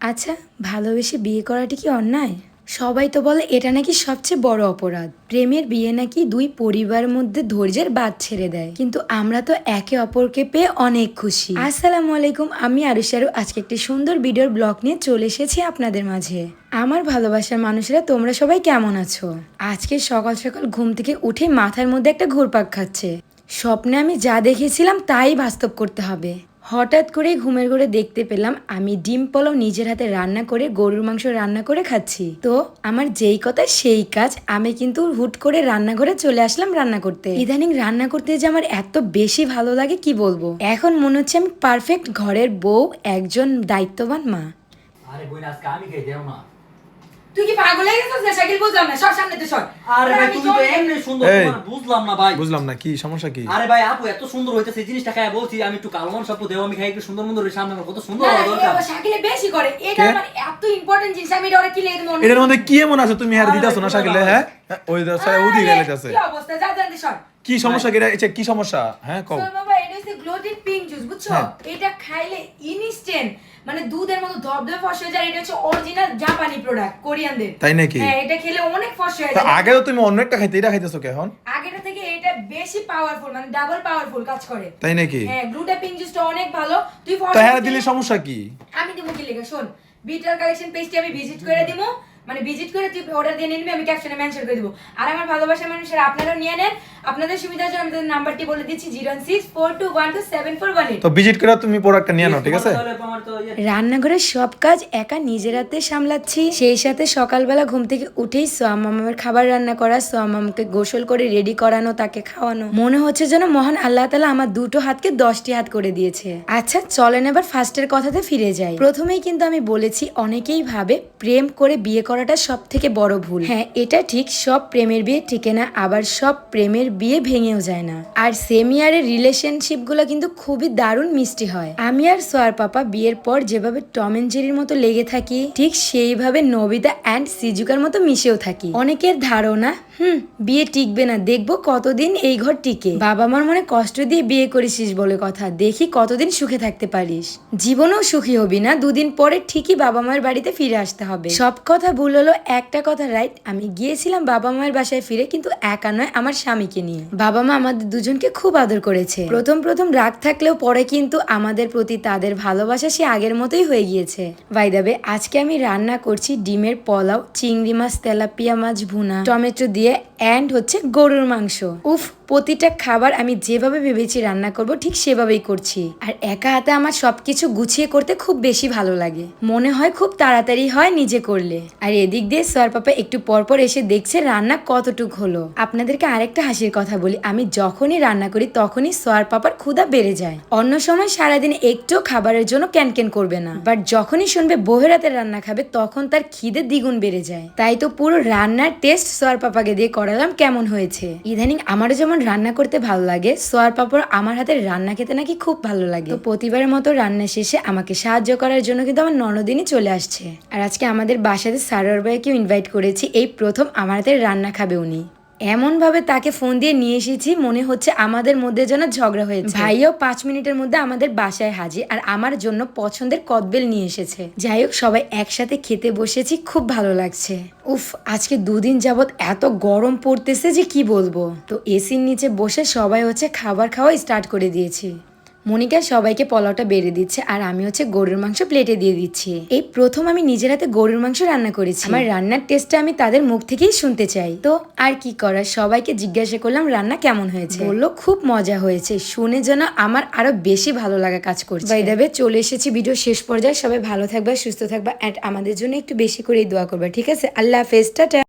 আচ্ছা ভালোবেসে বিয়ে করাটা কি অন্যায়? সবাই তো বলে এটা নাকি সবচেয়ে বড় অপরাধ। প্রেমের বিয়ে নাকি দুই পরিবারের মধ্যে ধৈর্যের বাদ ছেড়ে দেয়। কিন্তু আমরা তো একে অপরকে পেয়ে অনেক খুশি। আসসালামু আলাইকুম, আমি আরুষারু আজকে একটি সুন্দর ভিডিওর ব্লগ নিয়ে চলে এসেছি আপনাদের মাঝে। আমার ভালোবাসার মানুষেরা, তোমরা সবাই কেমন আছো? আজকে সকাল সকাল ঘুম থেকে উঠে মাথার মধ্যে একটা ঘুরপাক খাচ্ছে। স্বপ্নে আমি যা দেখেছিলাম, তাই বাস্তব করতে হবে। হঠাৎ করে ঘুমের ঘরে দেখতে পেলাম আমি ডিম পোলাও নিজের হাতে রান্না করে, গরুর মাংস রান্না করে খাচ্ছি। তো আমার যেই কথা সেই কাজ, আমি কিন্তু হুট করে রান্নাঘরে চলে আসলাম রান্না করতে। ইদানিং রান্না করতে যে আমার এত বেশি ভালো লাগে কি বলব? এখন মনে হচ্ছে আমি পারফেক্ট ঘরের বউ, একজন দায়িত্ববান মা। আরে আজকে আমি খেয়ে না। তুই কি পাগল হয়ে গেছিস না? শাকিল বুঝলাম না। সব সামনে তো সর। আরে ভাই তুমি তো এমনি সুন্দর তোমার বুঝলাম না ভাই। বুঝলাম না কি সমস্যা কি? আরে ভাই আপু এত সুন্দর হইতেছে এই জিনিসটা খাই বলছি আমি একটু কালো মানুষ আপু দেও আমি খাই একটু সুন্দর মন্দির সামনে কত সুন্দর হওয়া দরকার। শাকিলে বেশি করে। এটা কে? মানে এত ইম্পর্টেন্ট জিনিস আমি এটা কি লেগে মনে এটার মধ্যে কি এমন আছে তুমি হ্যাঁ আরে দিতেছো না শাকিলে হ্যাঁ? ওই দশায় উদি গেলে যাচ্ছে কি অবস্থা? যা জানতে সর। কি সমস্যা কি এটা- কি সমস্যা? হ্যাঁ কও। বাবা এটা হচ্ছে গ্লোটেড পিঙ্ক জুস বুঝছ? হ্যাঁ। এটা খাইলে ইনস্ট্যান্ট মানে দুধের মতো ধবধবে ফস হয়ে যায় এটা হচ্ছে অরিজিনাল জাপানি প্রোডাক্ট কোরিয়ানদের। তাই নাকি? হ্যাঁ এটা খেলে অনেক ফস হয়ে যায়। আগে তো তুমি অন্য একটা খাইতে এটা খাইতেছো কে এখন? আগেটা থেকে এটা বেশি পাওয়ারফুল মানে ডাবল পাওয়ারফুল কাজ করে। তাই নাকি? হ্যাঁ গ্লুটা পিঙ্ক জুসটা অনেক ভালো। তুই ফস হ্যাঁ দিলে সমস্যা কি? আমি দিব কি লেখা শোন বিটার কালেকশন পেজটি আমি ভিজিট করে দিব মানে ভিজিট করে তুই অর্ডার দিয়ে নিবি আমি ক্যাপশনে মেনশন করে দিব। আর আমার ভালোবাসার মানুষের আপনারাও নিয়ে নেন। আপনাদের সুবিধার জন্য আমি তাদের নাম্বারটি বলে দিচ্ছি zero six four two one two seven four one তো ভিজিট করে তুমি প্রোডাক্টটা নিয়ে নাও ঠিক আছে? ইয়ে- রান্নাঘরের সব কাজ একা নিজের হাতে সামলাচ্ছি। সেই সাথে সকালবেলা ঘুম থেকে উঠেই সোয়ামামের খাবার রান্না করা সোয়ামামকে গোসল করে রেডি করানো তাকে খাওয়ানো। মনে হচ্ছে যেন মহান আল্লাহ তালা আমার দুটো হাতকে দশটি হাত করে দিয়েছে। আচ্ছা চলেন এবার ফার্স্টের কথাতে ফিরে যাই। প্রথমেই কিন্তু আমি বলেছি অনেকেই ভাবে প্রেম করে বিয়ে করাটা সব থেকে বড় ভুল। হ্যাঁ এটা ঠিক সব প্রেমের বিয়ে টিকে না আবার সব প্রেমের বিয়ে ভেঙেও যায় না। আর সেম ইয়ারের রিলেশনশিপগুলো কিন্তু খুবই দারুণ মিষ্টি হয়। আমি আর সোয়ার পাপা বিয়ের পর যেভাবে টম এন্ড জেরির মতো লেগে থাকি, ঠিক সেইভাবে নবিতা অ্যান্ড সিজুকার মতো মিশেও থাকি। অনেকের ধারণা হুম, বিয়ে টিকবে না। দেখব কতদিন এই ঘর টিকে। বাবা মার মনে কষ্ট দিয়ে বিয়ে করেছিস বলে কথা। দেখি কতদিন সুখে থাকতে পারিস। জীবনেও সুখী হবি না। দুদিন পরে ঠিকই বাবা মায়ের বাড়িতে ফিরে আসতে হবে। সব কথা ভুল হলো, একটা কথা রাইট আমি গিয়েছিলাম বাবা মায়ের বাসায় ফিরে, কিন্তু একা নয় আমার স্বামীকে নিয়ে। বাবা মা আমাদের দুজনকে খুব আদর করেছে। প্রথম প্রথম রাগ থাকলেও পরে কিন্তু আমাদের প্রতি তাদের ভালোবাসা সে আগের মতোই হয়ে গিয়েছে। বাইদাবে আজকে আমি রান্না করছি ডিমের পোলাও, চিংড়ি মাছ, তেলাপিয়া মাছ, ভুনা, টমেটো দিয়ে অ্যান্ড হচ্ছে গরুর মাংস। উফ প্রতিটা খাবার আমি যেভাবে ভেবেছি রান্না করব, ঠিক সেভাবেই করছি। আর একা হাতে আমার সবকিছু গুছিয়ে করতে খুব বেশি ভালো লাগে। মনে হয় খুব তাড়াতাড়ি হয় নিজে করলে। আর এদিক দিয়ে সর পাপা একটু পরপর এসে দেখছে রান্না কতটুক হলো। আপনাদেরকে আরেকটা হাসির কথা বলি, আমি যখনই রান্না করি তখনই সোয়ার পাপার ক্ষুদা বেড়ে যায়। অন্য সময় সারাদিন একটু খাবারের জন্য ক্যানক্যান করবে না। বাট যখনই শুনবে বউয়ের হাতের রান্না খাবে, তখন তার খিদে দ্বিগুণ বেড়ে যায়। তাই তো পুরো রান্নার টেস্ট সোয়ার পাপাকে দিয়ে করালাম কেমন হয়েছে। ইদানিং আমারও যেমন রান্না করতে ভালো লাগে সোয়ার পাপড় আমার হাতের রান্না খেতে নাকি খুব ভালো লাগে। প্রতিবারের মতো রান্না শেষে আমাকে সাহায্য করার জন্য কিন্তু আমার ননদিনই চলে আসছে। আর আজকে আমাদের বাসাতে সারোয়ার ভাইকেও ইনভাইট করেছি, এই প্রথম আমার হাতের রান্না খাবে উনি। এমন ভাবে তাকে ফোন দিয়ে নিয়ে এসেছি মনে হচ্ছে আমাদের মধ্যে যেন ঝগড়া হয়েছে। ভাইও পাঁচ মিনিটের মধ্যে আমাদের বাসায় হাজির আর আমার জন্য পছন্দের কদবেল নিয়ে এসেছে। যাই হোক সবাই একসাথে খেতে বসেছি খুব ভালো লাগছে। উফ আজকে দুদিন যাবৎ এত গরম পড়তেছে যে কি বলব? তো এসির নিচে বসে সবাই হচ্ছে খাবার খাওয়া স্টার্ট করে দিয়েছি। মনিকা সবাইকে পোলাওটা বেড়ে দিচ্ছে আর আমি হচ্ছে গরুর মাংস প্লেটে দিয়ে দিচ্ছি। এই প্রথম আমি নিজের হাতে গরুর মাংস রান্না করেছি। আমার রান্নার টেস্টটা আমি তাদের মুখ থেকেই শুনতে চাই। তো আর কি করার? সবাইকে জিজ্ঞাসা করলাম, রান্না কেমন হয়েছে? বলল, খুব মজা হয়েছে। শুনে যেন আমার আরও বেশি ভালো লাগা কাজ করছে। বাইদাবে চলে এসেছি ভিডিও শেষ পর্যায়ে। সবাই ভালো থাকবা, সুস্থ থাকবা অ্যান্ড আমাদের জন্য একটু বেশি করেই দোয়া করবা, ঠিক আছে? আল্লাহ হাফেজ, টাটা।